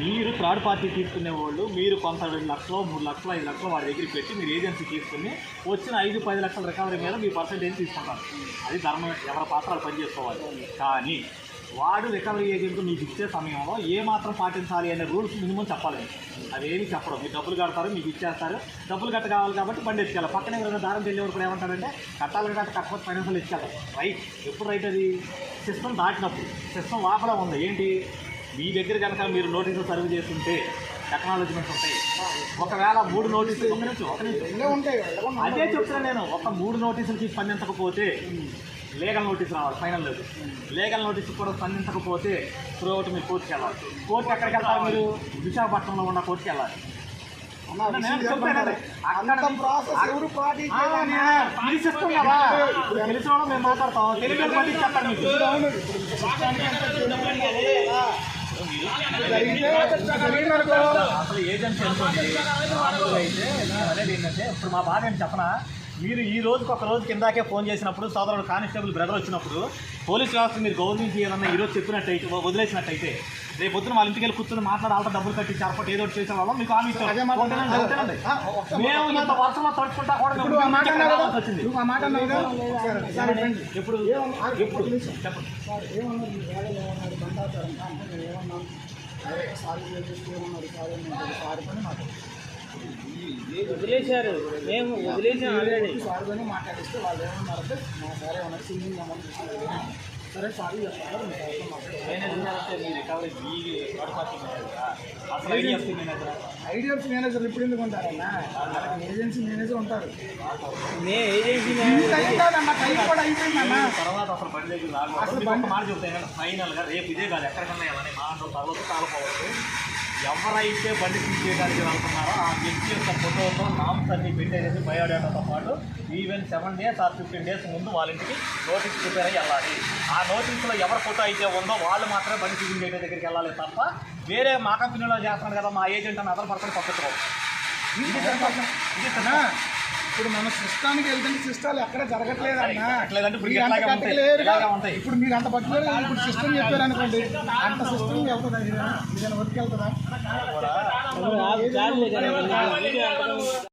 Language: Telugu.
మీరు థర్డ్ పార్టీ తీసుకునే వాళ్ళు మీరు కొంత రెండు లక్షలు మూడు లక్షలు ఐదు లక్షలు వాడి దగ్గరికి పెట్టి మీరు ఏజెన్సీ తీసుకుని వచ్చిన ఐదు పది లక్షల రికవరీ మీద మీ పర్సంటేజ్ తీసుకుంటారు. అది ధర్మం ఎవరి పాత్రలు పనిచేసుకోవాలి కానీ వాడు రికవరీ ఏజెంట్ మీకు ఇచ్చే సమయంలో ఏ మాత్రం పాటించాలి అనే రూల్స్ మినిమం చెప్పాలి. అదేమి చెప్పడం మీరు డబ్బులు కడతారు మీకు ఇచ్చేస్తారు. డబ్బులు కట్ట కావాలి కాబట్టి బండి ఎత్తుకెళ్ళాలి. పక్కన ఎవరైనా దారం తెలియదు కూడా ఏమంటారంటే కట్టాలి కట్ట కట్టకపోతే ఫైనాన్షియల్ ఇచ్చేయాలి రైట్. ఎప్పుడు రైట్ అది? సిస్టమ్ దాటినప్పుడు. సిస్టమ్ వాపలా ఉంది. ఏంటి? మీ దగ్గర కనుక మీరు నోటీసులు సర్వ్ చేస్తుంటే టెక్నాలజీమెంట్స్ ఉంటాయి ఒకవేళ మూడు నోటీసులు ఒక నిమిషం ఒక వెళ్ళకుండా అదే చెప్తున్నాను నేను ఒక మూడు నోటీసులకి స్పందించకపోతే లీగల్ నోటీస్ రావాలి ఫైనల్ లేదు లీగల్ నోటీస్ కూడా స్పందించకపోతే త్రూ అవుట్ మీరు కోర్టుకి వెళ్ళాలి కోర్టుకి ఎక్కడికి వెళ్తారు మీరు విశాఖపట్నంలో ఉన్న కోర్టుకి వెళ్ళాలి తెలిసిన మేము మాట్లాడతాం చెప్పండి మీకు అవును, ఇప్పుడు సిస్టానికి అంతా తెలియదు అదే కదా. జరిగితే జరిగిననుకో, అసలు ఏజెన్సీ అనుకోండి మామూలుగా అయితే నేను అనేది ఏంటంటే ఇప్పుడు మా బాధ ఏంటి చెప్పనా? మీరు ఈ రోజుకి ఒక రోజు కిందాకే ఫోన్ చేసినప్పుడు సోదరుడు కానిస్టేబుల్ బ్రదర్ వచ్చినప్పుడు పోలీస్ వ్యవస్థ మీరు గౌరవించి ఏదన్నా ఈ రోజు చెప్పినట్టయితే వదిలేసినట్టయితే రేపు పొద్దున వాళ్ళ ఇంటికి వెళ్ళి కూర్చొని మాట్లాడి వాళ్ళతో డబ్బులు కట్టి చేరపటి ఏదో ఒకటి చేసే వాళ్ళం మీకు హామీ ఇచ్చాం. అదే మాట ఓకేనండి, ఓకేనండి. ఆ, ఒక్క- మేము ఇంత వర్షంలో తడుచుకుంటా కూడా ఇప్పుడు వచ్చింది. ఎప్పుడు నిమిషం. చెప్పండి సార్ వదిలేశారు. మేము వదిలేసాం ఆల్రెడీ. సార్గానే మాట్లాడిస్తే వాళ్ళు ఏమన్నారంటే మా సారీ ఏమన్నారు సింగింగ్ అమౌంట్ ఐడిఎఫ్ మేనేజర్ ఇప్పుడు ఎందుకు ఉంటారన్నా ఏజెన్సీ మేనేజర్ ఉంటారు. మే ఏజెన్సీ తర్వాత అసలు బండి దగ్గర రాకూడదు. అసలు మీకు బండి- ఒక మాట చెప్తాను. ఫైనల్గా రేపు ఇదే కాదు ఎక్కడికన్నా వెళ్ళని మా తర్వాత కాలపోవచ్చు. ఎవరైతే బండి సీజ్ చేయడానికి వెళ్తున్నారో ఆ వ్యక్తి యొక్క ఫోటోతో నామ్స్ అన్ని పెట్టేసి బయోడేటాతో పాటు even seven days or fifteen days ముందు వాళ్ళ ఇంటికి నోటీస్ ప్రిపేర్ అయ్యి వెళ్ళాలి. ఆ నోటీస్లో ఎవరి ఫోటో అయితే ఉందో వాళ్ళు మాత్రమే బండి సీజింగ్ చేయడం దగ్గరికి వెళ్ళాలి తప్ప వేరే మా కంపెనీలో చేస్తున్నాడు కదా మా ఏజెంట్ అని అదర్ పర్సన్ పక్కకోవాలి ఇది. ఇది ఇప్పుడు మన సిస్టానికి వెళ్తుంటే సిస్టాలు ఎక్కడ జరగట్లేదన్నా. జరగట్లేదంటే ఇప్పుడు మీరు అంత ఉంటాయి. ఇప్పుడు సిస్టమ్ చెప్పారు అనుకోండి. అంత సిస్టమ్ వెళ్తుందా? ఇదేనా వర్క్ వెళ్తుందా?